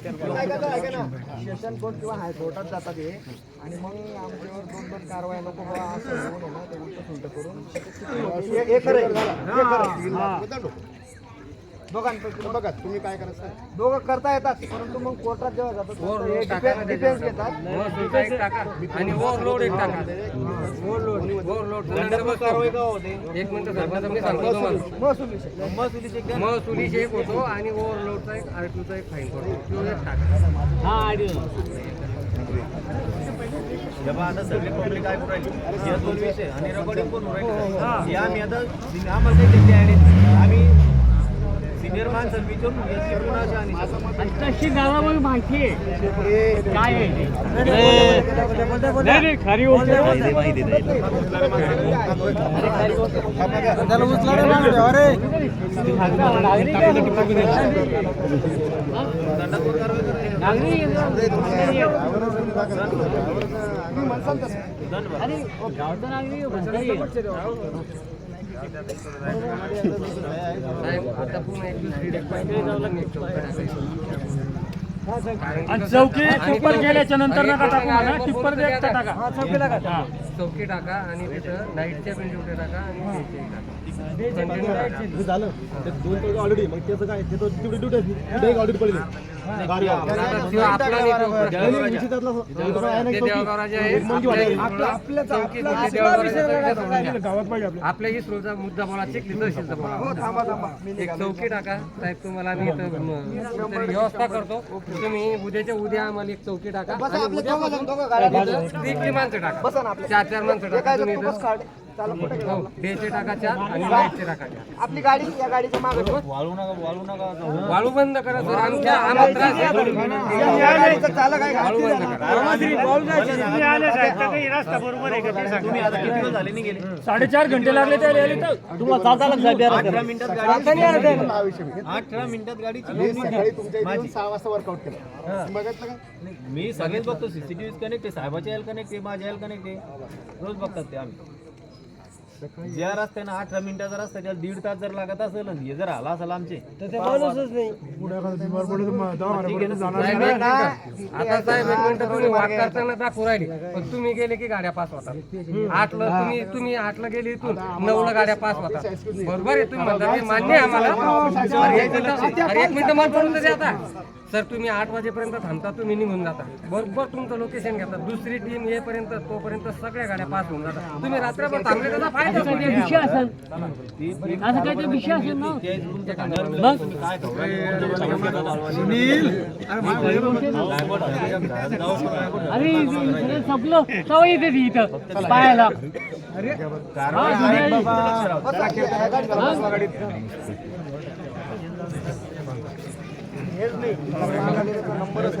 Session court किंवा हायकोर्टात जातात हे. आणि मग आमच्यावर दोन दोन कारवाया नको बाबा असं होऊन आहे ना ते उलट सुलट करून. हे- खरं. दोघांपैकी बघा तुम्ही काय करायचं दोघं करता येतात परंतु मग कोर्टात जेव्हा जातात तर हे डिफेन्स डिफेन्स घेतात. महसूलचा एक टाका. आणि ओव्हरलोड एक टाका. ओव्हरलोड एक मिनिट सरपंच मी सांगतो तुम्हाला. महसूल विषय महसुलीचे एक होतो आणि ओव्हरलोडचा एक आरटीओचा एक फाईन पडतो तो एक टाका. जेव्हा आता सगळी पब्लिक ऐकून राहिली या दोन विषय आणि रेकॉर्डिंग पण होऊन राहिली हे आम्ही आता आम्हाला काही आहे आम्ही सिनियर माणसं विचारून तशी गावामध्ये माहिती आहे. काय आहे ते. नाही, नाही, खरी आहे. नागरिक आहे ना. अरे, आता पुन्हा एक दुसरी डेट पाहिजे एक चौकट असायची. आणि चौकी टिप्पर गेल्याच्यानंतर नका टाकू म्हणा. टिप्पर दे एकटा टाका. हा. चौकी टाका आणि तिथं नाईटच्या पण ड्युटी टाका आणि डेच्या टाका. Continue टाका. झालं. ते दोन तास ऑलरेडी मग त्याचं काय ते तो तेवढी ड्युटी ऑलरेडी पडली. गाडी आता तो आपला नेटवर्क नाही, विषय त्यातला असं. तो काय आहे. ना, ते चौकी. देवगावराचे आहे. मुलगी वाटायची. आपल्या- आपल्याचा- चौकीत आपला- ते आपला देवगावराचे विषय सगळे वेगळा सोडून द्या. आपल्या इस्रोचा मुद्दा बोला. तहसीलचा हो बोला एक. चौकी टाका. साहेब तुम्हाला मी इथं म, कुठेतरी व्यवस्था करतो. तुम्ही उद्याच्या उद्या आम्हाला एक चौकी टाका. आणि उद्या माणसं टाका. चार चार माणसं टाका. तुम्ही इथं हो डेचे टाका चार आणि टाका चार आपली गाडी या गाडीच्या मागे ठेवा. वाळू नका वाळू नका वाळू बंद करा सर आमच्या आम्हाला त्रास आहे. या गाडीचं चालक आहे. का? वाळू बंद करा तुम्ही आले साहेब, तर काही रस्ता बरोबर आहे का? ते सांगा. तुम्ही आता किती वेळ झाले नाही गेले साडेचार घंटे लागले त्याला यायला तर अठरा मिनिटात गाडी हा. अठरा मिनिटात गाडीची मी सकाळी तुमच्या इथे येऊन सहा वाजता वर्कआउट केलं. बघितलं का? मी सगळेच बघतो. सीसीटीव्ही कनेक्ट आहे. साहेबाच्या यायला कनेक्ट आहे. माझ्या यायला कनेक्ट आहे. रोज बघतात ते आम्ही. ज्या रस्त्यानं अठरा मिनिटाचा रस्ता त्याला दीड तास जर लागत असेल आणि हे जर आला असेल आमचे साहेब, एक मिनिटं. आता साहेब एक मिनिटं तुम्ही वाट करताना दाखवू राहिली. पण तुम्ही गेले की गाड्या पास होतात. आठला तुम्ही तुम्ही आठला गेले इथून नऊला गाड्या पास होतात. बरोबर आहे तुम्ही म्हणता ते मान्य आहे आम्हाला. अरे एक मिनिटं अरे एक मिनिटं मला बोलून तर द्या आता. सर तुम्ही आठ वाजेपर्यंत थांबता तुम्ही निघून जाता बरोबर तुमचं लोकेशन घेता दुसरी टीम येईपर्यंत तोपर्यंत सगळ्या गाड्या पास होऊन जातात तुम्ही रात्रभर थांबले त्याचा फायदा. विषय असेल असं काही विषय असेल ना अरे संपलं तवा येते ती इथं पायाला हा, हेच नाही नंबरच.